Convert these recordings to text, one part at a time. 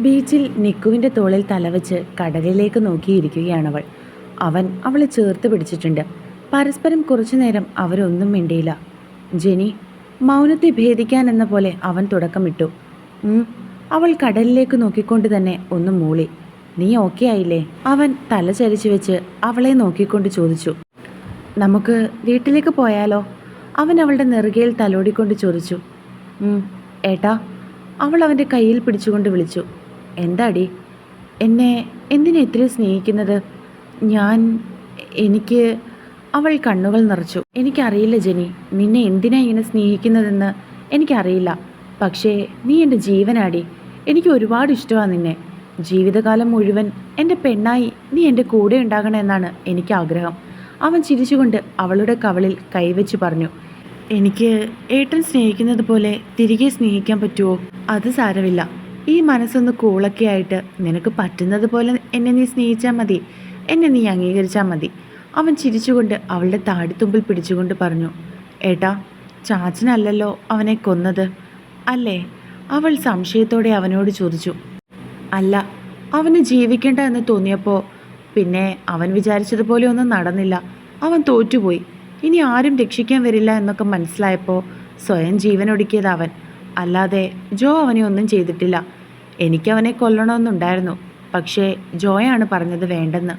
ബീച്ചിൽ നിക്കുവിന്റെ തോളിൽ തലവെച്ച് കടലിലേക്ക് നോക്കിയിരിക്കുകയാണവൾ അവൻ അവളെ ചേർത്ത് പിടിച്ചിട്ടുണ്ട്. പരസ്പരം കുറച്ചു നേരം അവരൊന്നും മിണ്ടിയില്ല. ജെനി മൗനത്തെ ഭേദിക്കാൻ എന്ന പോലെ അവൻ തുടക്കമിട്ടു. അവൾ കടലിലേക്ക് നോക്കിക്കൊണ്ട് തന്നെ ഒന്ന് മൂളി. നീ ഓക്കെ ആയില്ലേ? അവൻ തല ചരിച്ചു വെച്ച് അവളെ നോക്കിക്കൊണ്ട് ചോദിച്ചു. നമുക്ക് വീട്ടിലേക്ക് പോയാലോ? അവൻ അവളുടെ നെറുകയിൽ തലോടിക്കൊണ്ട് ചോദിച്ചു. "ഉം, ഏട്ടാ അവൾ അവന്റെ കയ്യിൽ പിടിച്ചുകൊണ്ട് വിളിച്ചു. എന്താടി? എന്നെ എന്തിനാ ഇത്രയും സ്നേഹിക്കുന്നത്? ഞാൻ എനിക്ക് അവൾ കണ്ണുകൾ നിറച്ചു. എനിക്കറിയില്ല ജനി നിന്നെ എന്തിനാ ഇങ്ങനെ സ്നേഹിക്കുന്നതെന്ന് എനിക്കറിയില്ല. പക്ഷേ നീ എന്റെ ജീവനാടി. എനിക്ക് ഒരുപാട് ഇഷ്ടമാണ് നിന്നെ. ജീവിതകാലം മുഴുവൻ എന്റെ പെണ്ണായി നീ എന്റെ കൂടെ ഉണ്ടാകണമെന്നാണ് എനിക്ക് ആഗ്രഹം. അവൻ ചിരിച്ചുകൊണ്ട് അവളുടെ കവളിൽ കൈവച്ച് പറഞ്ഞു എനിക്ക് ഏട്ടൻ സ്നേഹിക്കുന്നത് പോലെ തിരികെ സ്നേഹിക്കാൻ പറ്റുമോ അത് സാരമില്ല. ഈ മനസ്സൊന്ന് കൂളൊക്കെ ആയിട്ട് നിനക്ക് പറ്റുന്നത് പോലെ എന്നെ നീ സ്നേഹിച്ചാൽ മതി. എന്നെ നീ അംഗീകരിച്ചാൽ മതി. അവൻ ചിരിച്ചുകൊണ്ട് അവളുടെ താടിത്തുമ്പിൽ പിടിച്ചുകൊണ്ട് പറഞ്ഞു ഏട്ടാ ചാച്ചനല്ലല്ലോ അവനെ കൊന്നത്? അല്ലേ. അവൾ സംശയത്തോടെ അവനോട് ചോദിച്ചു അല്ല അവന് ജീവിക്കേണ്ട എന്ന് തോന്നിയപ്പോൾ പിന്നെ അവൻ വിചാരിച്ചതുപോലെ ഒന്നും നടന്നില്ല. അവൻ തോറ്റുപോയി. ഇനി ആരും രക്ഷിക്കാൻ വരില്ല എന്നൊക്കെ മനസ്സിലായപ്പോൾ സ്വയം ജീവനൊടുക്കിയത് അവൻ. അല്ലാതെ ജോ അവനെ ഒന്നും ചെയ്തിട്ടില്ല. എനിക്കവനെ കൊല്ലണമെന്നുണ്ടായിരുന്നു. പക്ഷേ ജോയാണ് പറഞ്ഞത് വേണ്ടെന്ന്.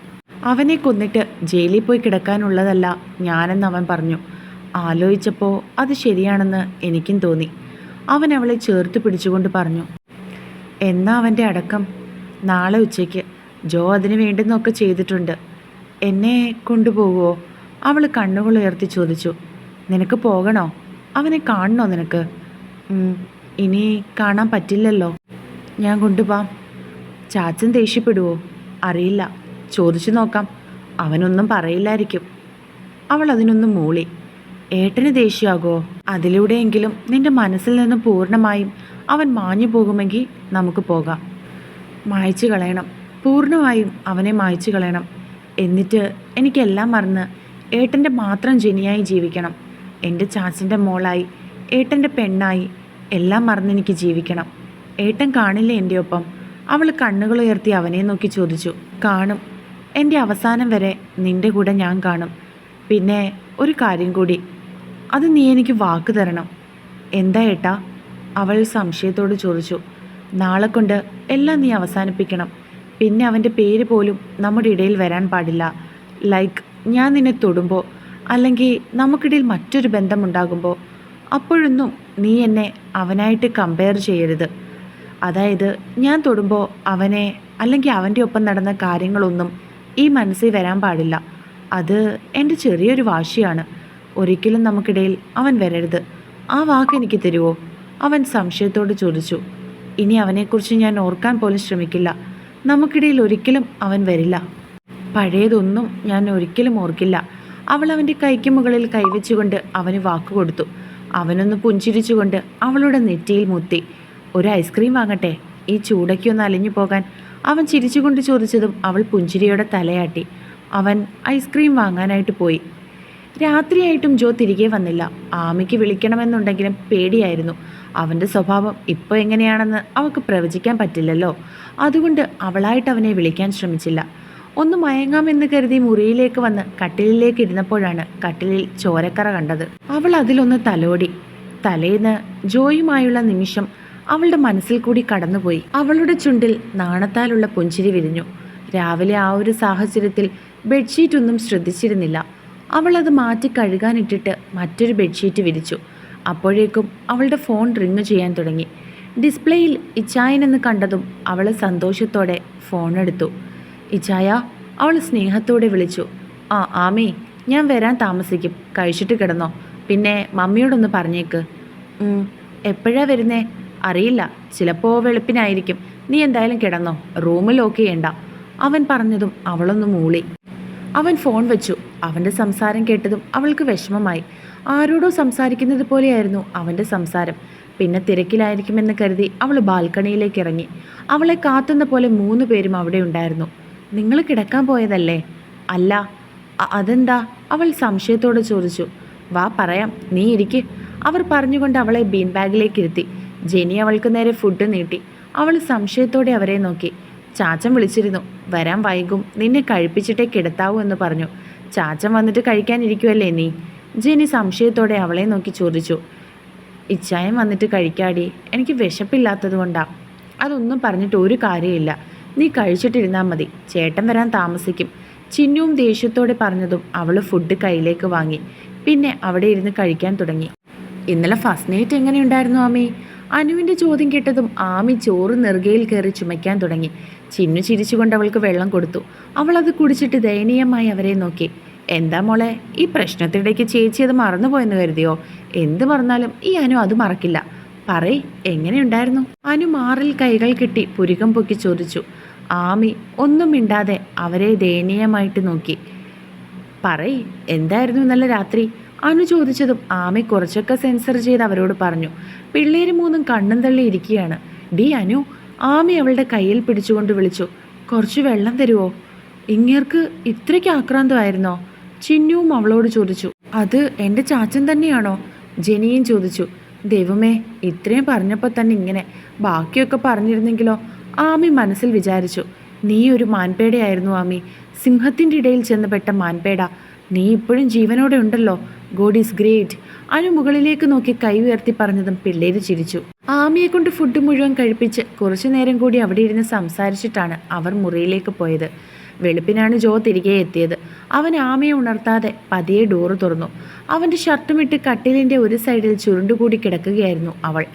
അവനെ കൊന്നിട്ട് ജയിലിൽ പോയി കിടക്കാനുള്ളതല്ല ഞാനെന്ന് അവൻ പറഞ്ഞു. ആലോചിച്ചപ്പോൾ അത് ശരിയാണെന്ന് എനിക്കും തോന്നി. അവൻ അവളെ ചേർത്ത് പിടിച്ചുകൊണ്ട് പറഞ്ഞു. എന്നാ അവന്റെ അടക്കം? നാളെ ഉച്ചയ്ക്ക്. ജോ അതിന് വേണ്ടുന്നൊക്കെ ചെയ്തിട്ടുണ്ട്. എന്നെ കൊണ്ടുപോകുമോ അവൾ കണ്ണുകൾ ഉയർത്തി ചോദിച്ചു. നിനക്ക് പോകണോ? അവനെ കാണണോ നിനക്ക്? ഇനി കാണാൻ പറ്റില്ലല്ലോ. ഞാൻ കൊണ്ടുപോവാം ചാച്ചൻ ദേഷ്യപ്പെടുവോ? അറിയില്ല. ചോദിച്ചു നോക്കാം. അവനൊന്നും പറയില്ലായിരിക്കും. അവൾ അതിനൊന്നും മൂളി. ഏട്ടന് ദേഷ്യമാകോ അതിലൂടെയെങ്കിലും നിന്റെ മനസ്സിൽ നിന്ന് പൂർണമായും അവൻ മാഞ്ഞു പോകുമെങ്കിൽ നമുക്ക് പോകാം. മായ്ച്ചു കളയണം. പൂർണമായും അവനെ മായ്ച്ചു കളയണം. എന്നിട്ട് എനിക്കെല്ലാം മറന്ന് ഏട്ടന്റെ മാത്രം ജനിയായി ജീവിക്കണം. എന്റെ ചാച്ചന്റെ മോളായി ഏട്ടന്റെ പെണ്ണായി എല്ലാം മറന്ന് എനിക്ക് ജീവിക്കണം. ഏട്ടൻ കാണില്ലേ എന്റെ ഒപ്പം. അവൾ കണ്ണുകൾ ഉയർത്തി അവനെ നോക്കി ചോദിച്ചു കാണും. എന്റെ അവസാനം വരെ നിന്റെ കൂടെ ഞാൻ കാണും. പിന്നെ ഒരു കാര്യം കൂടി. അത് നീ എനിക്ക് വാക്ക് തരണം. എന്താ ഏട്ടാ? അവൾ സംശയത്തോട് ചോദിച്ചു. നാളെ കൊണ്ട് എല്ലാം നീ അവസാനിപ്പിക്കണം. പിന്നെ അവന്റെ പേര് പോലും നമ്മുടെ ഇടയിൽ വരാൻ പാടില്ല. ലൈക്ക് ഞാൻ നിന്നെ തൊടുമ്പോൾ അല്ലെങ്കിൽ നമുക്കിടയിൽ മറ്റൊരു ബന്ധമുണ്ടാകുമ്പോൾ അപ്പോഴൊന്നും നീ എന്നെ അവനായിട്ട് കമ്പയർ ചെയ്യരുത്. അതായത് ഞാൻ തൊടുമ്പോൾ അവനെ അല്ലെങ്കിൽ അവന്റെ ഒപ്പം നടന്ന കാര്യങ്ങളൊന്നും ഈ മനസ്സിൽ വരാൻ പാടില്ല. അത് എന്റെ ചെറിയൊരു വാശിയാണ്. ഒരിക്കലും നമുക്കിടയിൽ അവൻ വരരുത്. ആ വാക്ക് എനിക്ക് തരുമോ അവൻ സംശയത്തോട് ചോദിച്ചു. ഇനി അവനെക്കുറിച്ച് ഞാൻ ഓർക്കാൻ പോലും ശ്രമിക്കില്ല. നമുക്കിടയിൽ ഒരിക്കലും അവൻ വരില്ല. പഴയതൊന്നും ഞാൻ ഒരിക്കലും ഓർക്കില്ല. അവൾ അവന്റെ കൈക്ക് മുകളിൽ കൈവച്ചുകൊണ്ട് അവന് വാക്ക് കൊടുത്തു. അവനൊന്ന് പുഞ്ചിരിച്ചുകൊണ്ട് അവളുടെ നെറ്റിയിൽ മുത്തി. ഒരു ഐസ്ക്രീം വാങ്ങട്ടെ? ഈ ചൂടയ്ക്ക് ഒന്ന് അലിഞ്ഞു പോകാൻ. അവൻ ചിരിച്ചുകൊണ്ട് ചോദിച്ചതും അവൾ പുഞ്ചിരിയോടെ തലയാട്ടി. അവൻ ഐസ്ക്രീം വാങ്ങാനായിട്ട് പോയി. രാത്രിയായിട്ടും ജോ തിരികെ വന്നില്ല. ആമയ്ക്ക് വിളിക്കണമെന്നുണ്ടെങ്കിലും പേടിയായിരുന്നു. അവന്റെ സ്വഭാവം ഇപ്പോൾ എങ്ങനെയാണെന്ന് അവൾക്ക് പ്രവചിക്കാൻ പറ്റില്ലല്ലോ. അതുകൊണ്ട് അവളായിട്ട് അവനെ വിളിക്കാൻ ശ്രമിച്ചില്ല. ഒന്ന് മയങ്ങാമെന്ന് കരുതി മുറിയിലേക്ക് വന്ന് കട്ടിലിലേക്ക് ഇരുന്നപ്പോഴാണ് കട്ടിലിൽ ചോരക്കറ കണ്ടത്. അവൾ അതിലൊന്ന് തലോടി. തലേന്ന് ജോയുമായുള്ള നിമിഷം അവളുടെ മനസ്സിൽ കൂടി കടന്നുപോയി. അവളുടെ ചുണ്ടിൽ നാണത്താലുള്ള പുഞ്ചിരി വിരിഞ്ഞു. രാവിലെ ആ ഒരു സാഹചര്യത്തിൽ ബെഡ്ഷീറ്റ് ഒന്നും ശ്രദ്ധിച്ചിരുന്നില്ല. അവൾ അത് മാറ്റി കഴുകാനിട്ടിട്ട് മറ്റൊരു ബെഡ്ഷീറ്റ് വിരിച്ചു. അപ്പോഴേക്കും അവളുടെ ഫോൺ റിങ് ചെയ്യാൻ തുടങ്ങി. ഡിസ്പ്ലേയിൽ ഇച്ചായനെന്ന് കണ്ടതും അവൾ സന്തോഷത്തോടെ ഫോൺ എടുത്തു. ഇച്ചായ അവൾ സ്നേഹത്തോടെ വിളിച്ചു. ആ ആമേ ഞാൻ വരാൻ താമസിക്കും. കഴിച്ചിട്ട് കിടന്നോ. പിന്നെ മമ്മിയോടൊന്ന് പറഞ്ഞേക്ക്. എപ്പോഴാ വരുന്നേ? അറിയില്ല. ചിലപ്പോൾ വെളുപ്പിനായിരിക്കും. നീ എന്തായാലും കിടന്നോ. റൂമിൽ ലോക്ക് ചെയ്യണ്ട. അവൻ പറഞ്ഞതും അവളൊന്ന് മൂളി. അവൻ ഫോൺ വെച്ചു. അവന്റെ സംസാരം കേട്ടതും അവൾക്ക് വിഷമമായി. ആരോടോ സംസാരിക്കുന്നത് പോലെയായിരുന്നു അവന്റെ സംസാരം. പിന്നെ തിരക്കിലായിരിക്കുമെന്ന് കരുതി അവൾ ബാൽക്കണിയിലേക്ക് ഇറങ്ങി. അവളെ കാത്തുന്ന പോലെ മൂന്ന് പേരും അവിടെ ഉണ്ടായിരുന്നു. നിങ്ങൾ കിടക്കാൻ പോയതല്ലേ? അല്ല. അതെന്താ? അവൾ സംശയത്തോടെ ചോദിച്ചു. വാ പറയാം. നീ ഇരിക്ക്. അവർ പറഞ്ഞുകൊണ്ട് അവളെ ബീൻ ബാഗിലേക്ക് ഇരുത്തി. ജെനി അവൾക്ക് നേരെ ഫുഡ് നീട്ടി. അവൾ സംശയത്തോടെ അവരെ നോക്കി. ചാച്ചൻ വിളിച്ചിരുന്നു. വരാൻ വൈകും. നിന്നെ കഴിപ്പിച്ചിട്ടേ കിടത്താവൂ എന്ന് പറഞ്ഞു. ചാച്ചൻ വന്നിട്ട് കഴിക്കാനിരിക്കുമല്ലേ നീ? ജെനി സംശയത്തോടെ അവളെ നോക്കി ചോദിച്ചു. ഇച്ചായം വന്നിട്ട് കഴിക്കാടി. എനിക്ക് വിശപ്പില്ലാത്തത് കൊണ്ടാ. അതൊന്നും പറഞ്ഞിട്ട് ഒരു കാര്യമില്ല. നീ കഴിച്ചിട്ടിരുന്നാൽ മതി. ചേട്ടൻ വരാൻ താമസിക്കും. ചിന്നുവും ദേഷ്യത്തോടെ പറഞ്ഞതും അവൾ ഫുഡ് കയ്യിലേക്ക് വാങ്ങി. പിന്നെ അവിടെ ഇരുന്ന് കഴിക്കാൻ തുടങ്ങി. ഇന്നലെ ഫസ്റ്റ് നൈറ്റ് എങ്ങനെയുണ്ടായിരുന്നു ആമി? അനുവിന്റെ ചോദ്യം കേട്ടതും ആമി ചോറ് നെറുകയിൽ കയറി ചുമയ്ക്കാൻ തുടങ്ങി. ചിന്നു ചിരിച്ചുകൊണ്ട് അവൾക്ക് വെള്ളം കൊടുത്തു. അവൾ അത് കുടിച്ചിട്ട് ദയനീയമായി അവരെ നോക്കി. എന്താ മോളെ ഈ പ്രശ്നത്തിനിടയ്ക്ക് ചേച്ചി അത് മറന്നുപോയെന്ന് കരുതിയോ? എന്ത് മറന്നാലും ഈ അനു അത് മറക്കില്ല. പറയ് എങ്ങനെയുണ്ടായിരുന്നു? അനു മാറിൽ കൈകൾ കെട്ടി പുരുകം പൊക്കി ചോദിച്ചു. ആമി ഒന്നും മിണ്ടാതെ അവരെ ദയനീയമായിട്ട് നോക്കി. പറയ് എന്തായിരുന്നു ഇന്നലെ രാത്രി? അനു ചോദിച്ചതും ആമി കുറച്ചൊക്കെ സെൻസർ ചെയ്ത് അവരോട് പറഞ്ഞു പിള്ളേര് മൂന്നും കണ്ണും തള്ളി ഇരിക്കുകയാണ്. ഡി അനു ആമി അവളുടെ കയ്യിൽ പിടിച്ചുകൊണ്ട് വിളിച്ചു കുറച്ച് വെള്ളം തരുമോ ഇങ്ങേർക്ക് ഇത്രയ്ക്ക് ആക്രാന്തമായിരുന്നോ? ചിന്നുവും അവളോട് ചോദിച്ചു അത് എന്റെ ചാച്ചൻ തന്നെയാണോ? ജനിയും ചോദിച്ചു ദൈവമേ ഇത്രയും പറഞ്ഞപ്പോൾ തന്നെ ഇങ്ങനെ ബാക്കിയൊക്കെ പറഞ്ഞിരുന്നെങ്കിലോ? ആമി മനസ്സിൽ വിചാരിച്ചു നീ ഒരു മാൻപേടയായിരുന്നു ആമി. സിംഹത്തിന്റെ ഇടയിൽ ചെന്ന് പെട്ട മാൻപേട. നീ ഇപ്പോഴും ജീവനോടെ ഉണ്ടല്ലോ. God is great. അനു മുകളിലേക്ക് നോക്കി കൈ ഉയർത്തി പറഞ്ഞതും പിള്ളേര് ചിരിച്ചു. ആമിയെ കൊണ്ട് ഫുഡ് മുഴുവൻ കഴിപ്പിച്ച് കുറച്ചു നേരം കൂടി അവിടെ ഇരുന്ന് സംസാരിച്ചിട്ടാണ് അവർ മുറിയിലേക്ക് പോയത്. വെളുപ്പിനാണ് ജോ തിരികെ എത്തിയത്. അവൻ ആമയെ ഉണർത്താതെ പതിയെ ഡോറ് തുറന്നു. അവന്റെ ഷർട്ടുമിട്ട് കട്ടിലിന്റെ ഒരു സൈഡിൽ ചുരുണ്ടുകൂടി കിടക്കുകയായിരുന്നു അവൾ.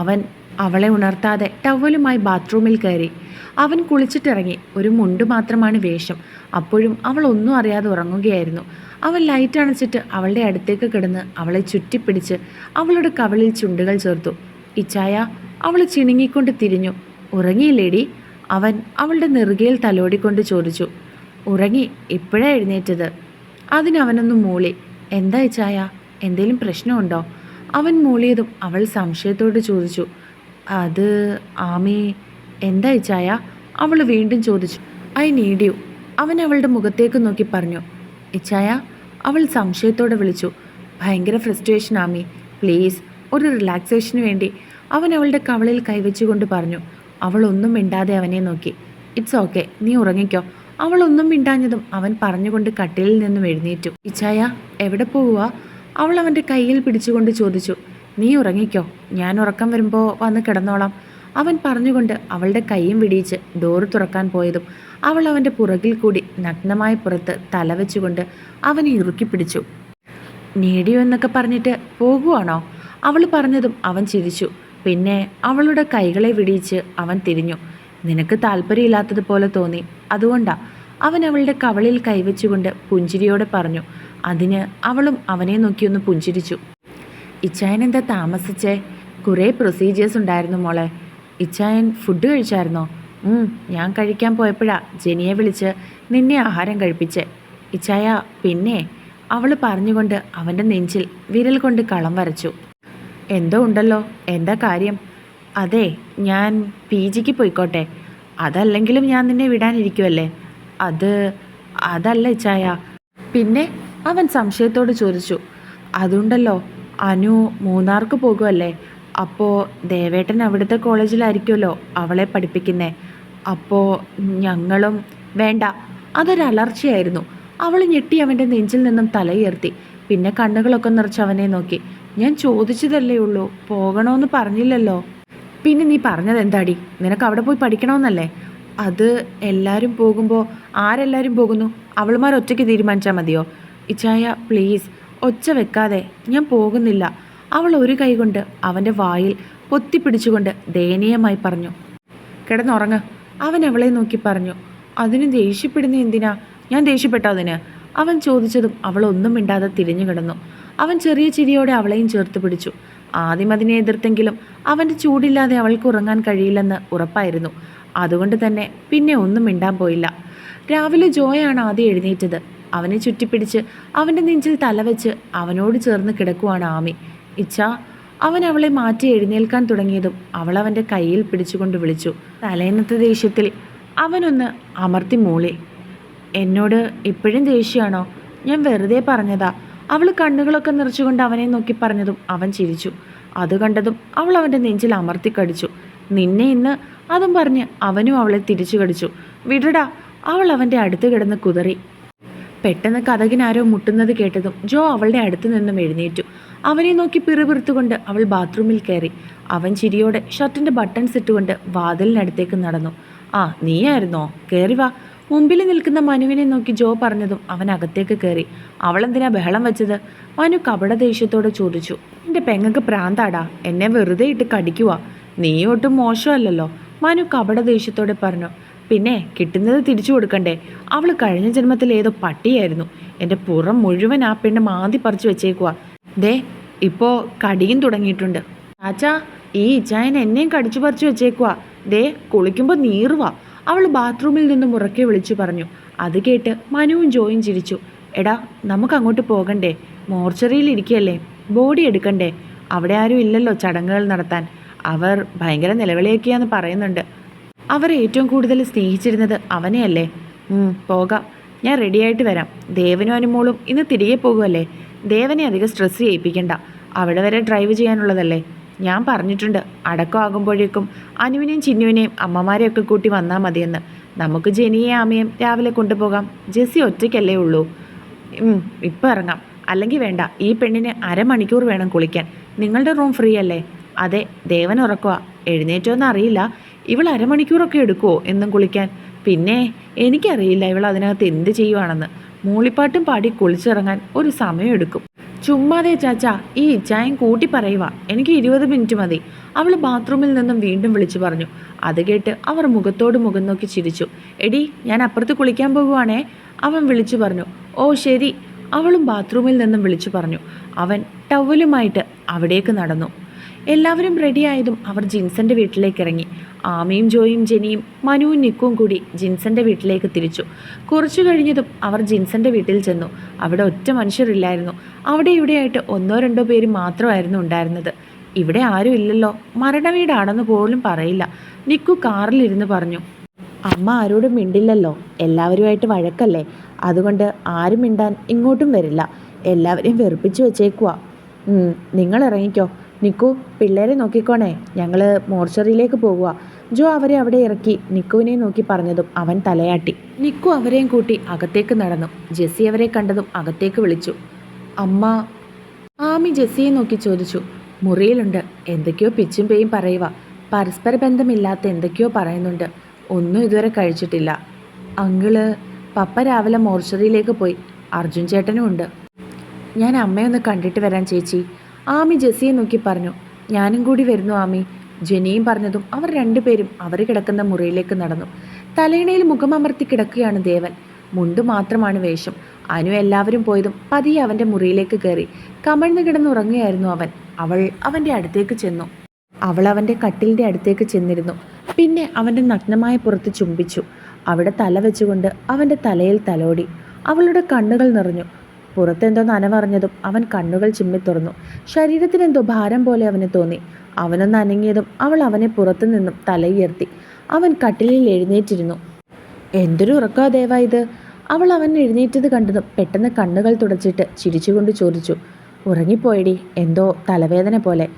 അവൻ അവളെ ഉണർത്താതെ ടവലുമായി ബാത്റൂമിൽ കയറി. അവൻ കുളിച്ചിട്ടിറങ്ങി. ഒരു മുണ്ട് മാത്രമാണ് വേഷം. അപ്പോഴും അവൾ ഒന്നും അറിയാതെ ഉറങ്ങുകയായിരുന്നു. അവൻ ലൈറ്റ് അണച്ചിട്ട് അവളുടെ അടുത്തേക്ക് കിടന്ന് അവളെ ചുറ്റിപ്പിടിച്ച് അവളുടെ കവളിൽ ചുണ്ടുകൾ ചേർത്തു. ഇച്ചായ അവൾ ചിണുങ്ങിക്കൊണ്ട് തിരിഞ്ഞു. ഉറങ്ങിയില്ലേടി? അവൻ അവളുടെ നെറുകയിൽ തലോടിക്കൊണ്ട് ചോദിച്ചു. ഉറങ്ങി. ഇപ്പോഴാ എഴുന്നേറ്റത്? അതിനവനൊന്ന് മൂളി. എന്താ ഇച്ചായ? എന്തേലും പ്രശ്നമുണ്ടോ? അവൻ മൂളിയതും അവൾ സംശയത്തോട് ചോദിച്ചു. അത് ആമി എന്താ ചായ? അവൾ വീണ്ടും ചോദിച്ചു. I need you. അവൻ അവളുടെ മുഖത്തേക്ക് നോക്കി പറഞ്ഞു. ഇച്ചായ അവൾ സംശയത്തോടെ വിളിച്ചു. ഭയങ്കര ഫ്രസ്ട്രേഷൻ ആമി. പ്ലീസ് ഒരു റിലാക്സേഷന് വേണ്ടി. അവൻ അവളുടെ കവളിൽ കൈവച്ചുകൊണ്ട് പറഞ്ഞു. അവൾ ഒന്നും മിണ്ടാതെ അവനെ നോക്കി. ഇറ്റ്സ് ഓക്കെ നീ ഉറങ്ങിക്കോ. അവൾ ഒന്നും മിണ്ടാഞ്ഞതും അവൻ പറഞ്ഞുകൊണ്ട് കട്ടിലിൽ നിന്നും എഴുന്നേറ്റു. ഇച്ചായ എവിടെ പോവുക? അവൾ അവന്റെ കയ്യിൽ പിടിച്ചുകൊണ്ട് ചോദിച്ചു. നീ ഉറങ്ങിക്കോ. ഞാൻ ഉറക്കം വരുമ്പോൾ വന്ന് കിടന്നോളാം. അവൻ പറഞ്ഞുകൊണ്ട് അവളുടെ കൈയും വിടിയിച്ച് ഡോറ് തുറക്കാൻ പോയതും അവൾ അവന്റെ പുറകിൽ കൂടി നഗ്നമായ പുറത്ത് തലവെച്ചുകൊണ്ട് അവനെ ഇറുക്കി പിടിച്ചു. നേടിയോ എന്നൊക്കെ പറഞ്ഞിട്ട് പോകുവാണോ? അവൾ പറഞ്ഞതും അവൻ ചിരിച്ചു. പിന്നെ അവളുടെ കൈകളെ വിടിയിച്ച് അവൻ തിരിഞ്ഞു. നിനക്ക് താല്പര്യമില്ലാത്തതുപോലെ തോന്നി. അതുകൊണ്ടാ. അവൻ അവളുടെ കവളിൽ കൈവച്ചുകൊണ്ട് പുഞ്ചിരിയോടെ പറഞ്ഞു. അതിന് അവളും അവനെ നോക്കിയൊന്ന് പുഞ്ചിരിച്ചു. ഇച്ചായൻ എന്താ താമസിച്ചേ? കുറേ പ്രൊസീജിയേഴ്സ് ഉണ്ടായിരുന്നു മോളെ. ഇച്ചായൻ ഫുഡ് കഴിച്ചായിരുന്നോ? ഞാൻ കഴിക്കാൻ പോയപ്പോഴാ ജെനിയെ വിളിച്ച് നിന്നെ ആഹാരം കഴിപ്പിച്ചേ. ഇച്ചായ പിന്നെ? അവൾ പറഞ്ഞുകൊണ്ട് അവന്റെ നെഞ്ചിൽ വിരൽ കൊണ്ട് കളം വരച്ചു. എന്തോ ഉണ്ടല്ലോ? എന്താ കാര്യം? അതെ ഞാൻ പി ജിക്ക് പോയിക്കോട്ടെ. അതല്ലെങ്കിലും ഞാൻ നിന്നെ വിടാനിരിക്കുമല്ലേ അത് അതല്ല ഇച്ചായ. പിന്നെ അവൻ സംശയത്തോട് ചോദിച്ചു. അതുണ്ടല്ലോ അനു മൂന്നാർക്ക് പോകുമല്ലേ അപ്പോൾ ദേവേട്ടൻ അവിടുത്തെ കോളേജിലായിരിക്കുമല്ലോ അവളെ പഠിപ്പിക്കുന്നത് അപ്പോൾ ഞങ്ങളും വേണ്ട അതൊരു അലർച്ചയായിരുന്നു. അവൾ ഞെട്ടി അവന്റെ നെഞ്ചിൽ നിന്നും തലയുയർത്തി പിന്നെ കണ്ണുകളൊക്കെ നിറച്ച് അവനെ നോക്കി. ഞാൻ ചോദിച്ചതല്ലേ ഉള്ളൂ പോകണമെന്ന് പറഞ്ഞില്ലല്ലോ. പിന്നെ നീ പറഞ്ഞത് എന്താടി? നിനക്ക് അവിടെ പോയി പഠിക്കണമെന്നല്ലേ അത് എല്ലാവരും പോകുമ്പോൾ ആരെല്ലാവരും പോകുന്നു? അവളുമാർ ഒറ്റയ്ക്ക് തീരുമാനിച്ചാൽ മതിയോ? ഇച്ചായ പ്ലീസ് ഒച്ച വെക്കാതെ ഞാൻ പോകുന്നില്ല. അവൾ ഒരു കൈ കൊണ്ട് അവന്റെ വായിൽ പൊത്തിപ്പിടിച്ചുകൊണ്ട് ദയനീയമായി പറഞ്ഞു കിടന്നുറങ്ങ്. അവൻ അവളെ നോക്കി പറഞ്ഞു അതിന് ദേഷ്യപ്പെടുന്ന എന്തിനാ? ഞാൻ ദേഷ്യപ്പെട്ടോ അതിന്? അവൻ ചോദിച്ചതും അവൾ ഒന്നും മിണ്ടാതെ തിരിഞ്ഞു കിടന്നു. അവൻ ചെറിയ ചിരിയോടെ അവളെയും ചേർത്ത് പിടിച്ചു. ആദ്യം അതിനെ എതിർത്തെങ്കിലും അവന്റെ ചൂടില്ലാതെ അവൾക്ക് ഉറങ്ങാൻ കഴിയില്ലെന്ന് ഉറപ്പായിരുന്നു. അതുകൊണ്ട് തന്നെ പിന്നെ ഒന്നും മിണ്ടാൻ പോയില്ല. രാവിലെ ജോയാണ് ആദ്യം എഴുന്നേറ്റത്. അവനെ ചുറ്റിപ്പിടിച്ച് അവന്റെ നെഞ്ചിൽ തലവെച്ച് അവനോട് ചേർന്ന് കിടക്കുവാണ് ആമി. ഇച്ഛ അവൻ അവളെ മാറ്റി എഴുന്നേൽക്കാൻ തുടങ്ങിയതും അവൾ അവന്റെ കയ്യിൽ പിടിച്ചുകൊണ്ട് വിളിച്ചു. തലേന്നത്തെ ദേഷ്യത്തിൽ അവനൊന്ന് അമർത്തി മൂളി. എന്നോട് ഇപ്പോഴും ദേഷ്യമാണോ? ഞാൻ വെറുതെ പറഞ്ഞതാ. അവൾ കണ്ണുകളൊക്കെ നിറച്ചുകൊണ്ട് അവനെ നോക്കി പറഞ്ഞതും അവൻ ചിരിച്ചു. അത് കണ്ടതും അവൾ അവന്റെ നെഞ്ചിൽ അമർത്തി കടിച്ചു. നിന്നെ ഇന്ന് അതും പറഞ്ഞ് അവനും അവളെ തിരിച്ചു കടിച്ചു. വിടടാ അവൾ അവന്റെ അടുത്ത് കിടന്ന് കുതറി. പെട്ടെന്ന് കഥകിനാരോ മുട്ടുന്നത് കേട്ടതും ജോ അവളുടെ അടുത്ത് നിന്നും എഴുന്നേറ്റു. അവനെ നോക്കി പിറുപിറുത്തുകൊണ്ട് അവൾ ബാത്റൂമിൽ കയറി. അവൻ ചിരിയോടെ ഷർട്ടിന്റെ ബട്ടൺസ് ഇട്ടുകൊണ്ട് വാതിലിനടുത്തേക്ക് നടന്നു. ആ നീയായിരുന്നോ? കയറി വാ. മുമ്പിൽ നിൽക്കുന്ന മനുവിനെ നോക്കി ജോ പറഞ്ഞതും അവൻ അകത്തേക്ക് കയറി. അവളെന്തിനാ ബഹളം വെച്ചത്? മനു കപട ദേഷ്യത്തോടെ ചോദിച്ചു. എന്റെ പെങ്ങക്ക് പ്രാന്താടാ. എന്നെ വെറുതെ ഇട്ട് കടിക്കുവാ. നീ ഒട്ടും മോശമല്ലല്ലോ. മനു കപട ദേഷ്യത്തോടെ പറഞ്ഞു. പിന്നെ കിട്ടുന്നത് തിരിച്ചു കൊടുക്കണ്ടേ? അവൾ കഴിഞ്ഞ ജന്മത്തിൽ ഏതോ പട്ടിയായിരുന്നു. എന്റെ പുറം മുഴുവൻ ആ പെണ്ണ് മാന്തി പറിച്ചു വെച്ചേക്കുക ദേ ഇപ്പോൾ കടിയും തുടങ്ങിയിട്ടുണ്ട്. ചാച്ചാ ഈ ഇച്ചായൻ എന്നെയും കടിച്ചു പറിച്ചു വെച്ചേക്കുക ദേ കുളിക്കുമ്പോൾ നീറുവാ. അവൾ ബാത്റൂമിൽ നിന്ന് ഉറക്കെ വിളിച്ചു പറഞ്ഞു. അത് കേട്ട് മനുവും ജോയും ചിരിച്ചു. എടാ നമുക്ക് അങ്ങോട്ട് പോകണ്ടേ? മോർച്ചറിയിൽ ഇരിക്കുകയല്ലേ ബോഡി എടുക്കണ്ടേ? അവിടെ ആരും ഇല്ലല്ലോ ചടങ്ങുകൾ നടത്താൻ. അവർ ഭയങ്കര നിലവിളിയൊക്കെയാന്ന് പറയുന്നുണ്ട്. അവർ ഏറ്റവും കൂടുതൽ സ്നേഹിച്ചിരുന്നത് അവനെയല്ലേ? പോകാം. ഞാൻ റെഡിയായിട്ട് വരാം. ദേവനും അനുമോളും ഇന്ന് തിരികെ പോകുമല്ലേ ദേവനെ അധികം സ്ട്രെസ് ചെയ്യിപ്പിക്കണ്ട. അവിടെ വരെ ഡ്രൈവ് ചെയ്യാനുള്ളതല്ലേ? ഞാൻ പറഞ്ഞിട്ടുണ്ട്. അടക്കം ആകുമ്പോഴേക്കും അനുവിനെയും ചിന്നുവിനെയും അമ്മമാരെയൊക്കെ കൂട്ടി വന്നാൽ മതിയെന്ന്. നമുക്ക് ജനിയെ ആമയും രാവിലെ കൊണ്ടുപോകാം. ജെസ്സി ഒറ്റയ്ക്കല്ലേ ഉള്ളൂ. ഇപ്പം ഇറങ്ങാം. അല്ലെങ്കിൽ വേണ്ട. ഈ പെണ്ണിന് അരമണിക്കൂർ വേണം കുളിക്കാൻ. നിങ്ങളുടെ റൂം ഫ്രീ അല്ലേ? അതെ ദേവൻ ഉറക്കുക എഴുന്നേറ്റോന്ന് അറിയില്ല. ഇവൾ അരമണിക്കൂറൊക്കെ എടുക്കുമോ എന്നും കുളിക്കാൻ. പിന്നെ എനിക്കറിയില്ല ഇവൾ അതിനകത്ത് എന്ത് ചെയ്യുവാണെന്ന്. മൂളിപ്പാട്ടും പാടി കുളിച്ചിറങ്ങാൻ ഒരു സമയം എടുക്കും. ചുമ്മാതെ ചാച്ച ഈ ഇച്ചായം കൂട്ടി പറയുക എനിക്ക് ഇരുപത് മിനിറ്റ് മതി. അവൾ ബാത്റൂമിൽ നിന്നും വീണ്ടും വിളിച്ചു പറഞ്ഞു. അത് കേട്ട് അവർ മുഖത്തോട് മുഖം നോക്കി ചിരിച്ചു. എടി ഞാൻ അപ്പുറത്ത് കുളിക്കാൻ പോകുവാണേ. അവൻ വിളിച്ചു പറഞ്ഞു. ഓ ശരി. അവളും ബാത്റൂമിൽ നിന്നും വിളിച്ചു പറഞ്ഞു. അവൻ ടവലുമായിട്ട് അവിടേക്ക് നടന്നു. എല്ലാവരും റെഡിയായതും അവർ ജിൻസന്റെ വീട്ടിലേക്ക് ഇറങ്ങി. ആമയും ജോയും ജെനിയും മനുവും നിക്കും കൂടി ജിൻസന്റെ വീട്ടിലേക്ക് തിരിച്ചു. കുറച്ചു കഴിഞ്ഞതും അവർ ജിൻസന്റെ വീട്ടിൽ ചെന്നു. അവിടെ ഒറ്റ മനുഷ്യരില്ലായിരുന്നു. അവിടെ ഇവിടെയായിട്ട് ഒന്നോ രണ്ടോ പേര് മാത്രമായിരുന്നു ഉണ്ടായിരുന്നത്. ഇവിടെ ആരും ഇല്ലല്ലോ. മരണവീടാണെന്ന് പോലും പറയില്ല. നിക്കു കാറിലിരുന്ന് പറഞ്ഞു. അമ്മ ആരോടും മിണ്ടില്ലല്ലോ. എല്ലാവരുമായിട്ട് വഴക്കല്ലേ. അതുകൊണ്ട് ആരും മിണ്ടാൻ ഇങ്ങോട്ടും വരില്ല. എല്ലാവരെയും വെറുപ്പിച്ചു വെച്ചേക്കുവാ. നിങ്ങൾ ഇറങ്ങിക്കോ. നിക്കു പിള്ളേരെ നോക്കിക്കോണേ. ഞങ്ങൾ മോർച്ചറിയിലേക്ക് പോകുക ജോ അവരെ അവിടെ ഇറക്കി. നിക്കുവിനെ നോക്കി പറഞ്ഞതും അവൻ തലയാട്ടി. നിക്കു അവരെയും കൂട്ടി അകത്തേക്ക് നടന്നു. ജെസ്സി അവരെ കണ്ടതും അകത്തേക്ക് വിളിച്ചു. അമ്മ ആമി ജെസ്സിയെ നോക്കി ചോദിച്ചു. മുറിയിലുണ്ട്. എന്തൊക്കെയോ പിച്ചും പേയും പറയുക പരസ്പര ബന്ധമില്ലാത്ത എന്തൊക്കെയോ പറയുന്നുണ്ട്. ഒന്നും ഇതുവരെ കഴിച്ചിട്ടില്ല. അങ്കിൾ പപ്പ രാവിലെ മോർച്ചറിയിലേക്ക് പോയി. അർജുൻ ചേട്ടനും ഉണ്ട്. ഞാൻ അമ്മയൊന്ന് കണ്ടിട്ട് വരാൻ ചേച്ചി. ആമി ജെസ്സിയെ നോക്കി പറഞ്ഞു ഞാനും കൂടി വരുന്നു ആമി. ജെനിയും പറഞ്ഞതും അവർ രണ്ടുപേരും അവർ കിടക്കുന്ന മുറിയിലേക്ക് നടന്നു. തലയിണയിൽ മുഖമമർത്തി കിടക്കുകയാണ് ദേവൻ. മുണ്ട് മാത്രമാണ് വേഷം. അനു എല്ലാവരും പോയതും പതിയെ അവന്റെ മുറിയിലേക്ക് കയറി. കമഴ്ന്നു കിടന്നുറങ്ങുകയായിരുന്നു അവൻ. അവൾ അവന്റെ അടുത്തേക്ക് ചെന്നു. അവൾ അവന്റെ കട്ടിലിന്റെ അടുത്തേക്ക് ചെന്നിരുന്നു. പിന്നെ അവന്റെ നഗ്നമായ പുറത്ത് ചുംബിച്ചു. അവിടെ തല വെച്ചുകൊണ്ട് അവന്റെ തലയിൽ തലോടി. അവളുടെ കണ്ണുകൾ നിറഞ്ഞു. പുറത്തെന്തോ നനവറിഞ്ഞതും അവൻ കണ്ണുകൾ ചിമ്മി തുറന്നു. ശരീരത്തിനെന്തോ ഭാരം പോലെ അവന് തോന്നി. അവനൊന്ന് അനങ്ങിയതും അവൾ അവനെ പുറത്തു നിന്നും തലയുയർത്തി അവൻ കട്ടിലിൽ എഴുന്നേറ്റിരുന്നു. എന്തൊരു ഉറക്കാ ദേവ ഇത്. അവൾ അവൻ എഴുന്നേറ്റത് കണ്ടതും പെട്ടെന്ന് കണ്ണുകൾ തുടച്ചിട്ട് ചിരിച്ചുകൊണ്ട് ചോദിച്ചു. ഉറങ്ങിപ്പോയടി. എന്തോ തലവേദന പോലെ.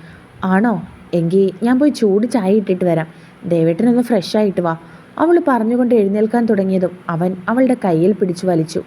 ആണോ? എങ്കിൽ ഞാൻ പോയി ചൂട് ചായ ഇട്ടിട്ട് വരാം. ദേവേട്ടനൊന്ന് ഫ്രഷ് ആയിട്ട് വാ. അവൾ പറഞ്ഞുകൊണ്ട് എഴുന്നേൽക്കാൻ തുടങ്ങിയതും അവൻ അവളുടെ കയ്യിൽ പിടിച്ചു വലിച്ചു.